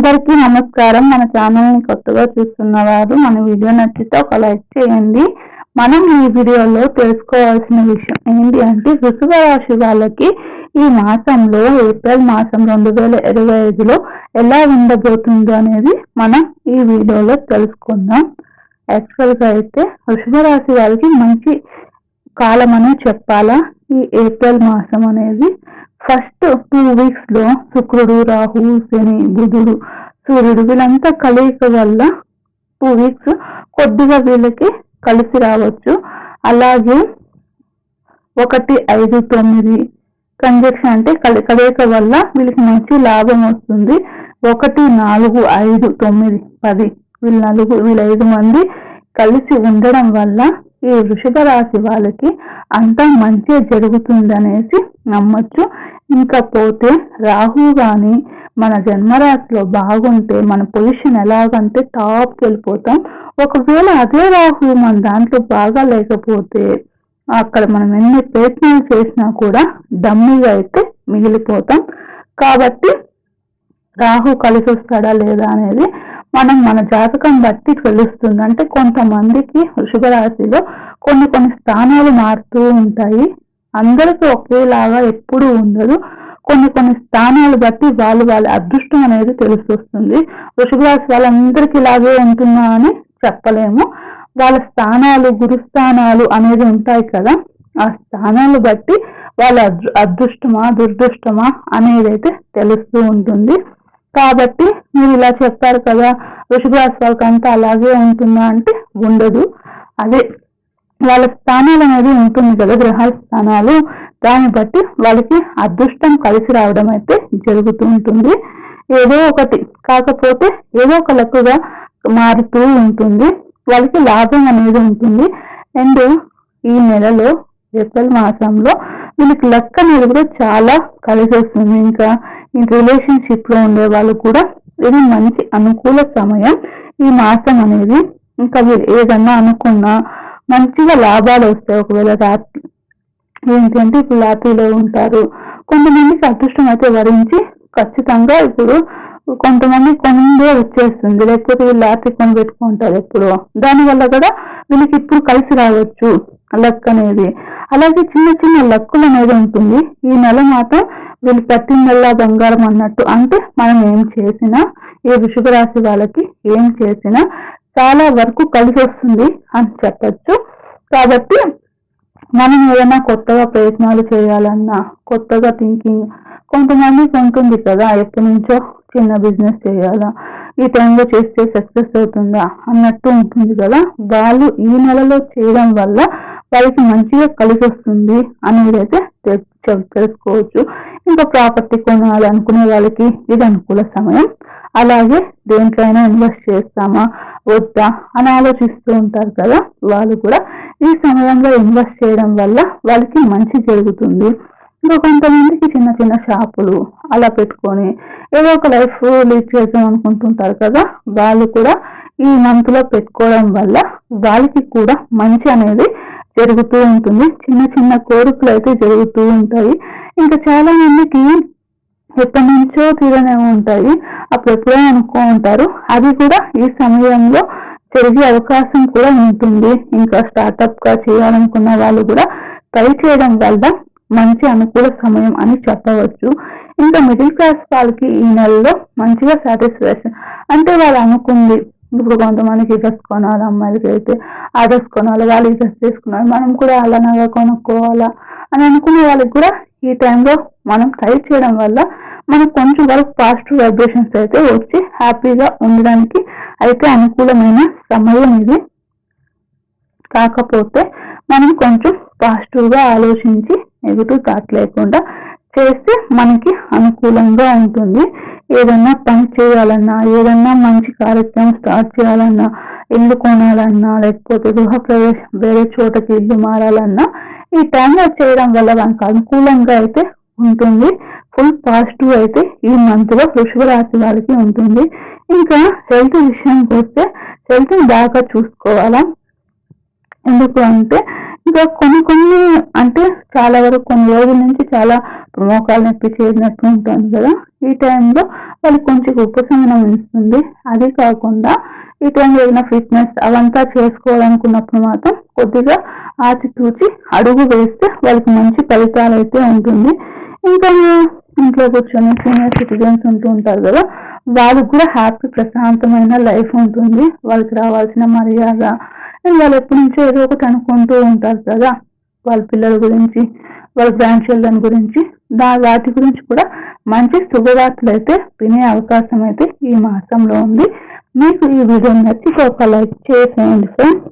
అందరికీ నమస్కారం. మన ఛానల్ని కొత్తగా చూస్తున్న వారు మన వీడియో నచ్చితే ఒక లైక్ చేయండి. మనం ఈ వీడియోలో తెలుసుకోవాల్సిన విషయం ఏంటి అంటే వృషభ రాశి వాళ్ళకి ఈ మాసంలో ఏప్రిల్ మాసం రెండు వేల ఇరవై ఐదులో ఎలా ఉండబోతుందో అనేది మనం ఈ వీడియోలో తెలుసుకుందాం. యాక్చువల్ అయితే వృషభ రాశి వాళ్ళకి మంచి కాలం అనే చెప్పాలా? ఈ ఏప్రిల్ మాసం అనేది ఫస్ట్ టూ వీక్స్లో శుక్రుడు రాహు శని బుధుడు సూర్యుడు వీళ్ళంతా కలయిక వల్ల టూ వీక్స్ కొద్దిగా వీళ్ళకి కలిసి రావచ్చు. అలాగే ఒకటి ఐదు తొమ్మిది కంజక్షన్ అంటే కలి కలయిక వల్ల వీళ్ళకి మంచి లాభం వస్తుంది. ఒకటి నాలుగు ఐదు తొమ్మిది పది వీళ్ళ నలుగు వీళ్ళ ఐదు మంది కలిసి ఉండడం వల్ల ఈ వృషభ రాశి వాళ్ళకి అంతా మంచి జరుగుతుంది అనేసి నమ్మొచ్చు. ఇంకా పోతే రాహు కానీ మన జన్మరాశిలో బాగుంటే మన పొజిషన్ ఎలాగంటే టాప్కి వెళ్ళిపోతాం. ఒకవేళ అదే రాహు మన దాంట్లో బాగా లేకపోతే అక్కడ మనం ఎన్ని ప్రయత్నాలు చేసినా కూడా డమ్మిగా అయితే మిగిలిపోతాం. కాబట్టి రాహు కలిసి వస్తాడా లేదా అనేది మనం మన జాతకం బట్టి తెలుస్తుంది. అంటే కొంతమందికి వృషభ రాశిలో కొన్ని కొన్ని స్థానాలు మారుతూ ఉంటాయి. అందరికీ ఒకేలాగా ఎప్పుడూ ఉండదు. కొన్ని కొన్ని స్థానాలు బట్టి వాళ్ళు వాళ్ళ అదృష్టం అనేది తెలుస్తుంది వృషభ రాశి వాళ్ళందరికీ ఇలాగే ఉంటుందా అని చెప్పలేము. వాళ్ళ స్థానాలు గురుస్థానాలు అనేది ఉంటాయి కదా. ఆ స్థానాలు బట్టి వాళ్ళ అదృష్టమా దురదృష్టమా అనేది అయితే తెలుస్తూ ఉంటుంది. కాబట్టి మీరు ఇలా చెప్పారు కదా వృషభ రాశి అలాగే ఉంటుందా అంటే ఉండదు. అదే వాళ్ళ స్థానాలు అనేది ఉంటుంది కదా గ్రహాల స్థానాలు. దాన్ని బట్టి వాళ్ళకి అదృష్టం కలిసి రావడం అయితే జరుగుతూ ఉంటుంది. ఏదో ఒకటి కాకపోతే ఏదో ఒక లెక్కగా మారుతూ ఉంటుంది. వాళ్ళకి లాభం అనేది ఉంటుంది. అండ్ ఈ నెలలో ఏప్రిల్ మాసంలో వీళ్ళకి లెక్క అనేది కూడా చాలా కలిసి వస్తుంది. ఇంకా ఈ రిలేషన్షిప్లో ఉండే వాళ్ళు కూడా ఇది మంచి అనుకూల సమయం ఈ మాసం అనేది. ఇంకా మీరు ఏదన్నా అనుకున్నా మంచిగా లాభాలు వస్తాయి. ఒకవేళ రాత్రి ఏంటంటే ఇప్పుడు రాత్రిలో ఉంటారు. కొంతమందికి అదృష్టం అయితే వరించి ఖచ్చితంగా ఇప్పుడు కొంతమంది కొందే వచ్చేస్తుంది. లేకపోతే వీళ్ళు రాత్రి కొని పెట్టుకుంటారు ఎప్పుడు. దానివల్ల కూడా వీళ్ళకి ఇప్పుడు కలిసి రావచ్చు లక్ అనేది. అలాగే చిన్న చిన్న లక్కులు అనేది ఉంటుంది. ఈ నెల మాత్రం వీళ్ళు పట్టిందల్లా బంగారం అన్నట్టు. అంటే మనం ఏం చేసినా ఏ వృషభ రాశి వాళ్ళకి ఏం చేసినా చాలా వరకు కలిసి వస్తుంది అని చెప్పచ్చు. కాబట్టి మనం ఏదైనా కొత్తగా ప్రయత్నాలు చేయాలన్నా కొత్తగా థింకింగ్ కొంతమందికి ఉంటుంది కదా ఎప్పటి నుంచో చిన్న బిజినెస్ చేయాలా ఈ టైంలో చేస్తే సక్సెస్ అవుతుందా అన్నట్టు ఉంటుంది కదా. వాళ్ళు ఈ నెలలో చేయడం వల్ల వాళ్ళకి మంచిగా కలిసి వస్తుంది అనేది అయితే తెలుసుకోవచ్చు. ఇంకా ప్రాపర్టీ కొనాలి అనుకునే వాళ్ళకి ఇది అనుకూల సమయం. అలాగే దేంట్లోనైనా ఇన్వెస్ట్ చేస్తామా వద్దా అని ఆలోచిస్తూ ఉంటారు కదా వాళ్ళు కూడా. ఈ సమయంలో ఇన్వెస్ట్ చేయడం వల్ల వాళ్ళకి మంచి జరుగుతుంది. ఇంకా కొంతమందికి చిన్న చిన్న షాపులు అలా పెట్టుకొని ఏదో ఒక లైఫ్ లీడ్ చేద్దాం అనుకుంటుంటారు కదా. వాళ్ళు కూడా ఈ మంత్లో పెట్టుకోవడం వల్ల వాళ్ళకి కూడా మంచి అనేది జరుగుతూ ఉంటుంది. చిన్న చిన్న కోరికలు అయితే జరుగుతూ ఉంటాయి. ఇంకా చాలా మందికి ఎప్పటి నుంచో తీరనే ఉంటాయి. అప్పుడు ఎప్పుడో అనుకో ఉంటారు. అది కూడా ఈ సమయంలో జరిగే అవకాశం కూడా ఉంటుంది. ఇంకా స్టార్ట్అప్గా చేయాలనుకున్న వాళ్ళు కూడా ట్రై చేయడం వల్ల మంచి అనుకూల సమయం అని చెప్పవచ్చు. ఇంకా మిడిల్ క్లాస్ వాళ్ళకి ఈ నెలలో మంచిగా సాటిస్ఫాక్షన్ అంటే వాళ్ళు అనుకుంది. ఇప్పుడు కొంతమందికి డ్రెస్ కొనాలి అమ్మాయిలకి అయితే ఆ డ్రెస్ కొనాలి వాళ్ళు డ్రెస్ తీసుకున్నారు మనం కూడా అలానగా కొనుక్కోవాలా అని అనుకునే వాళ్ళకి కూడా ఈ టైంలో మనం ట్రై చేయడం వల్ల మనకు కొంచెం వరకు పాజిటివ్ వైబ్రేషన్స్ అయితే వచ్చి హ్యాపీగా ఉండడానికి అయితే అనుకూలమైన సమయం ఇది. కాకపోతే మనం కొంచెం పాజిటివ్గా ఆలోచించి నెగిటివ్ థాట్ లేకుండా చేస్తే మనకి అనుకూలంగా ఉంటుంది. ఏదన్నా పని చేయాలన్నా ఏదన్నా మంచి కార్యక్రమం స్టార్ట్ చేయాలన్నా ఇల్లు కొనాలన్నా లేకపోతే గృహ ప్రవేశం వేరే చోటకి ఇల్లు మారాలన్నా ఈ టైంలో చేయడం వల్ల మనకు అనుకూలంగా అయితే ఉంటుంది. ఫుల్ పాజిటివ్ అయితే ఈ మంత్లో వృషభ రాశి వారికి ఉంటుంది. ఇంకా హెల్త్ విషయానికి వస్తే హెల్త్ బాగా చూసుకోవాలా? ఎందుకు అంటే ఇంకా కొన్ని కొన్ని అంటే చాలా వరకు కొన్ని రోజుల నుంచి చాలా మోకాలు నొప్పి చేసినట్టు ఉంటుంది కదా. ఈ టైంలో వాళ్ళకి కొంచెం ఉపశమనం ఇస్తుంది. అది కాకుండా ఈ టైంలో ఏదైనా ఫిట్నెస్ అవంతా చేసుకోవాలనుకున్నప్పుడు మాత్రం కొద్దిగా ఆచితూచి అడుగు వేస్తే వాళ్ళకి మంచి ఫలితాలు అయితే ఉంటుంది. ఇంకా ఇంట్లో కూర్చొని సీనియర్ సిటిజన్స్ ఉంటూ ఉంటారు కదా వాళ్ళకి కూడా హ్యాపీ ప్రశాంతమైన లైఫ్ ఉంటుంది. వాళ్ళకి రావాల్సిన మర్యాద. అండ్ వాళ్ళు ఎప్పటి నుంచో ఏదో ఒకటి అనుకుంటూ ఉంటారు కదా వాళ్ళ పిల్లల గురించి వాళ్ళ గ్రాండ్ చిల్డ్రన్ గురించి. దా వాటి గురించి కూడా మంచి శుభవార్తలు అయితే వినే అవకాశం అయితే ఈ మాసంలో ఉంది. మీకు ఈ వీడియో నచ్చి ఒక లైక్ చేసేయండి ఫ్రెండ్స్